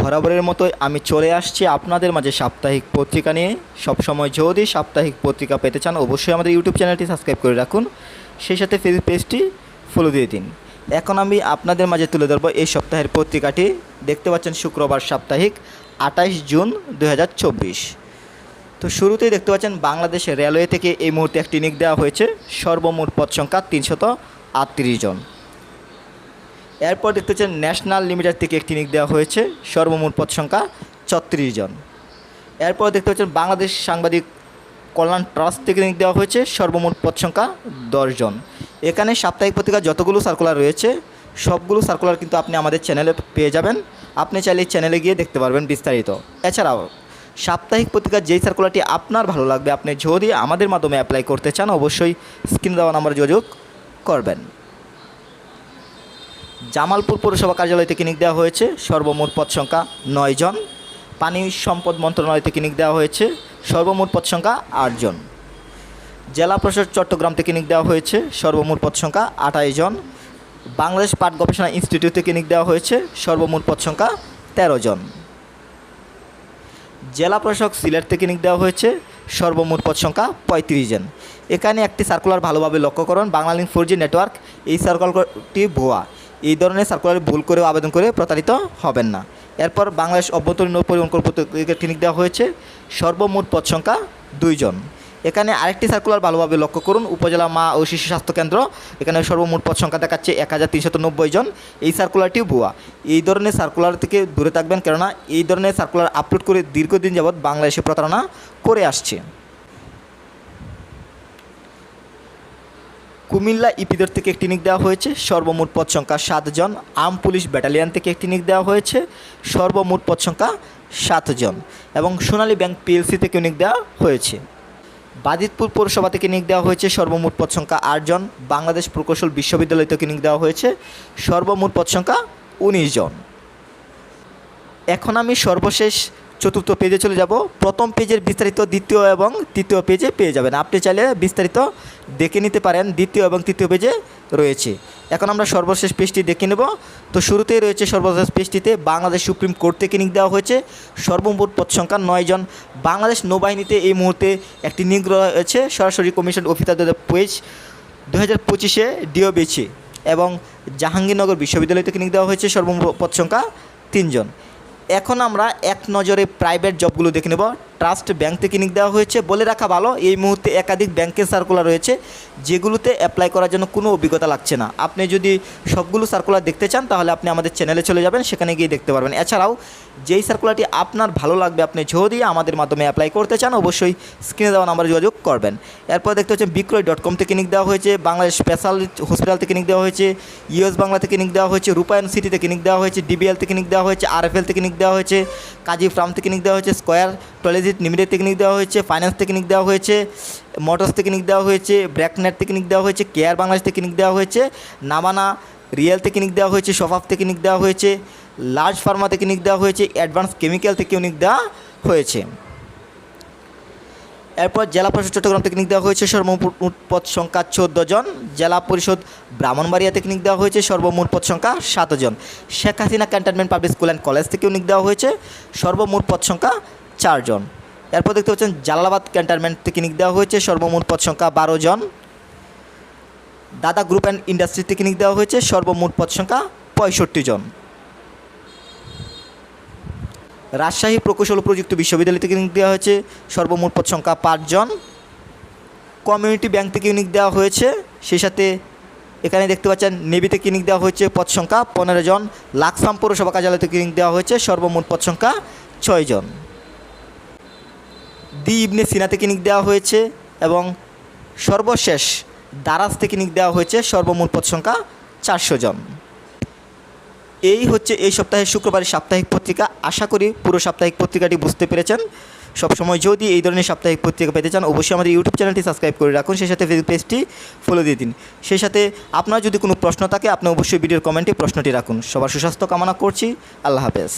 বরাবরের মতোই আমি চলে আসছি আপনাদের মাঝে সাপ্তাহিক পত্রিকা নিয়ে। সবসময় যদি সাপ্তাহিক পত্রিকা পেতে চান, অবশ্যই আমাদের ইউটিউব চ্যানেলটি সাবস্ক্রাইব করে রাখুন। সেই সাথে ফেসবুক পেজটি ফলো দিয়ে দিন। এখন আমি আপনাদের মাঝে তুলে ধরবো এই সপ্তাহের পত্রিকাটি। দেখতে পাচ্ছেন শুক্রবার সাপ্তাহিক, আঠাইশ জুন দু হাজার চব্বিশ। তো শুরুতেই দেখতে পাচ্ছেন বাংলাদেশ রেলওয়ে থেকে এই মুহূর্তে একটি নিক দেওয়া হয়েছে। সর্বমোট পদ সংখ্যা তিনশত আটত্রিশ জন। এরপর দেখতে পাচ্ছেন ন্যাশনাল লিমিটেড থেকে একটি নিক দেওয়া হয়েছে। সর্বমোট পদ সংখ্যা ছত্রিশ জন। এরপর দেখতে পাচ্ছেন বাংলাদেশ সাংবাদিক কল্যাণ ট্রাস্ট থেকে নিক দেওয়া হয়েছে। সর্বমোট পদ সংখ্যা দশজন এখানে সাপ্তাহিক পত্রিকা যতগুলো সার্কুলার রয়েছে, সবগুলো সার্কুলার কিন্তু আপনি আমাদের চ্যানেলে পেয়ে যাবেন। আপনি চাইলে চ্যানেলে গিয়ে দেখতে পারবেন বিস্তারিত। এছাড়াও, সাপ্তাহিক পত্রিকার যেই সার্কুলারটি আপনার ভালো লাগবে, আপনি যদি আমাদের মাধ্যমে অ্যাপ্লাই করতে চান, অবশ্যই স্ক্রিন দেওয়া নাম্বার যোগাযোগ করবেন। জামালপুর পৌরসভা কার্যালয় থেকে নিক দেওয়া হয়েছে। সর্বমোট পদ সংখ্যা নয় জন। পানি সম্পদ মন্ত্রণালয় থেকে নিক দেওয়া হয়েছে। সর্বমোট পদ সংখ্যা আটজন জেলা প্রশাসক চট্টগ্রাম থেকে নিক দেওয়া হয়েছে। সর্বমোট পদ সংখ্যা আঠাশ জন। বাংলাদেশ পাট গবেষণা ইনস্টিটিউট থেকে নিক দেওয়া হয়েছে। সর্বমোট পদ সংখ্যা তেরো জন। জেলা প্রশাসক সিলেট থেকে নিক দেওয়া হয়েছে। সর্বমোট পদ সংখ্যা পঁয়ত্রিশ জন। এখানে একটি সার্কুলার ভালোভাবে লক্ষ্য করুন। বাংলালিংক ফোর জি নেটওয়ার্ক এই সার্কুলারটি ভুয়া। এই ধরনের সার্কুলার ভুল করে আবেদন করে প্রতারিত হবেন না। এরপর বাংলাদেশ অভ্যন্তরীণ পরিবহন কর্তৃপক্ষকে ক্লিনিক দেওয়া হয়েছে। সর্বমোট পদ সংখ্যা দুইজন এখানে আরেকটি সার্কুলার ভালোভাবে লক্ষ্য করুন। উপজেলা মা ও শিশু স্বাস্থ্য কেন্দ্র। এখানে সর্বমোট পদ সংখ্যা দেখাচ্ছে এক হাজার তিনশত নব্বই জন। এই সার্কুলারটিও ভুয়া। এই ধরনের সার্কুলার থেকে দূরে থাকবেন কেননা এই ধরনের সার্কুলার আপলোড করে দীর্ঘদিন যাবৎ বাংলাদেশে প্রতারণা করে আসছে। কুমিল্লা ইপিদের থেকে একটি নিক দেওয়া হয়েছে। সর্বমোট পদ সংখ্যা সাতজন আর্ম পুলিশ ব্যাটালিয়ান থেকে একটি নিক দেওয়া হয়েছে। সর্বমোট পদ সংখ্যা সাতজন এবং সোনালী ব্যাংক পিএলসি থেকে নিক দেওয়া হয়েছে। বাদিতপুর পৌরসভা থেকে নিক দেওয়া হয়েছে। সর্বমোট পদ সংখ্যা আটজন বাংলাদেশ প্রকৌশল বিশ্ববিদ্যালয় থেকে নিক দেওয়া হয়েছে। সর্বমোট পদ সংখ্যা উনিশ জন। এখন আমি সর্বশেষ চতুর্থ পেজে চলে যাব। প্রথম পেজের বিস্তারিত, দ্বিতীয় এবং তৃতীয় পেজে পেয়ে যাবেন। আপনি চাইলে বিস্তারিত দেখে নিতে পারেন, দ্বিতীয় এবং তৃতীয় পেজে রয়েছে। এখন আমরা সর্বশেষ পেজটি দেখে নেব। তো শুরুতেই রয়েছে সর্বশেষ পেজটিতে বাংলাদেশ সুপ্রিম কোর্ট থেকে নিয়োগ দেওয়া হয়েছে। সর্বমোট পদ সংখ্যা নয় জন। বাংলাদেশ নৌবাহিনীতে এই মুহূর্তে একটি নিয়োগ রয়েছে সরাসরি কমিশন অফিসারদের পেজ দু হাজার পঁচিশে ডিওবিছি এবং জাহাঙ্গীরনগর বিশ্ববিদ্যালয় থেকে নিয়োগ দেওয়া হয়েছে। সর্বমোট পদ সংখ্যা তিনজন এখন আমরা এক নজরে প্রাইভেট জবগুলো দেখে নেব। ট্রাস্ট ব্যাংক থেকে নিক দেওয়া হয়েছে। বলে রাখা ভালো, এই মুহূর্তে একাধিক ব্যাংকের সার্কুলার রয়েছে, যেগুলোতে অ্যাপ্লাই করার জন্য কোনো অভিজ্ঞতা লাগছে না। আপনি যদি সবগুলো সার্কুলার দেখতে চান, তাহলে আপনি আমাদের চ্যানেলে চলে যাবেন, সেখানে গিয়ে দেখতে পারবেন। এছাড়াও, যেই সার্কুলারটি আপনার ভালো লাগবে, আপনি যদি আমাদের মাধ্যমে অ্যাপ্লাই করতে চান, অবশ্যই স্ক্রিনে দেওয়া নাম্বারে যোগাযোগ করবেন। এরপর দেখতে হচ্ছে বিক্রয় ডট কম থেকে নিক দেওয়া হয়েছে, বাংলাদেশ স্পেশাল হসপিটাল থেকে নিক দেওয়া হয়েছে ইউএস বাংলা থেকে নিক দেওয়া হয়েছে রূপায়ণ সিটি থেকে নিক দেওয়া হয়েছে ডিবিএল থেকে নিক দেওয়া হয়েছে আরএফএল থেকে নিক দেওয়া হয়েছে, কাজী ফার্ম থেকে নিক দেওয়া হয়েছে স্কোয়ার টলেজিট লিমিটেড থেকে নিক দেওয়া হয়েছে ফাইন্যান্স থেকে নিক দেওয়া হয়েছে মোটরস থেকে নিক দেওয়া হয়েছে ব্র্যাকনেট থেকে নিক দেওয়া হয়েছে কেয়ার বাংলাদেশ থেকে নিক দেওয়া হয়েছে নামানা রিয়েল থেকে নিক দেওয়া হয়েছে সফাফ থেকে নিক দেওয়া হয়েছে লার্জ ফার্মা থেকে নিক দেওয়া হয়েছে অ্যাডভান্স কেমিক্যাল থেকেও নিক দেওয়া হয়েছে এরপর জেলা পরিষদ চট্টগ্রাম থেকে নিক দেওয়া হয়েছে সর্বমোট পদ সংখ্যা জন জেলা পরিষদ ব্রাহ্মণবাড়িয়া থেকে নিক দেওয়া হয়েছে সর্বমোট পদ সংখ্যা সাত জন Sheikh Hasina cantonment public school and college থেকেও নিক দেওয়া হয়েছে সর্বমোট পদ সংখ্যা চারজন। এরপর দেখতে পাচ্ছেন জালালাবাদ ক্যান্টনমেন্ট থেকে দেওয়া হয়েছে। সর্বমোট পদ সংখ্যা বারো জন। দাদা গ্রুপ অ্যান্ড ইন্ডাস্ট্রি থেকে দেওয়া হয়েছে। সর্বমোট পদ সংখ্যা পঁয়ষট্টি জন। রাজশাহী প্রকৌশল প্রযুক্তি বিশ্ববিদ্যালয় থেকে নিয়োগ দেওয়া হয়েছে। সর্বমোট পদ সংখ্যা পাঁচজন কমিউনিটি ব্যাংক থেকে নিয়োগ দেওয়া হয়েছে। সেই সাথে এখানে দেখতে পাচ্ছেন নেভি থেকে নিয়োগ দেওয়া হয়েছে। পদ সংখ্যা পনেরো জন। লাকসাম পৌরসভা কার্যালয় থেকে নিয়োগ দেওয়া হয়েছে। সর্বমোট পদ সংখ্যা ছয় জন। দি ইবনে সিনা থেকে নিয়োগ দেওয়া হয়েছে এবং সর্বশেষ দারাজ থেকে নিয়োগ দেওয়া হয়েছে সর্বমোট পদ সংখ্যা চারশো জন। এই হচ্ছে এই সপ্তাহের শুক্রবারের সাপ্তাহিক পত্রিকা। আশা করি পুরো সাপ্তাহিক পত্রিকাটি বুঝতে পেরেছেন। সবসময় যদি এই ধরনের সাপ্তাহিক পত্রিকা পেতে চান, অবশ্যই আমাদের ইউটিউব চ্যানেলটি সাবস্ক্রাইব করে রাখুন। সেই সাথে ফেসবুক পেজটি ফলো দিয়ে দিন। সেই সাথে আপনার যদি কোনো প্রশ্ন থাকে, আপনি অবশ্যই ভিডিওর কমেন্টে প্রশ্নটি রাখুন। সবার সুস্বাস্থ্য কামনা করছি। আল্লাহ হাফেজ।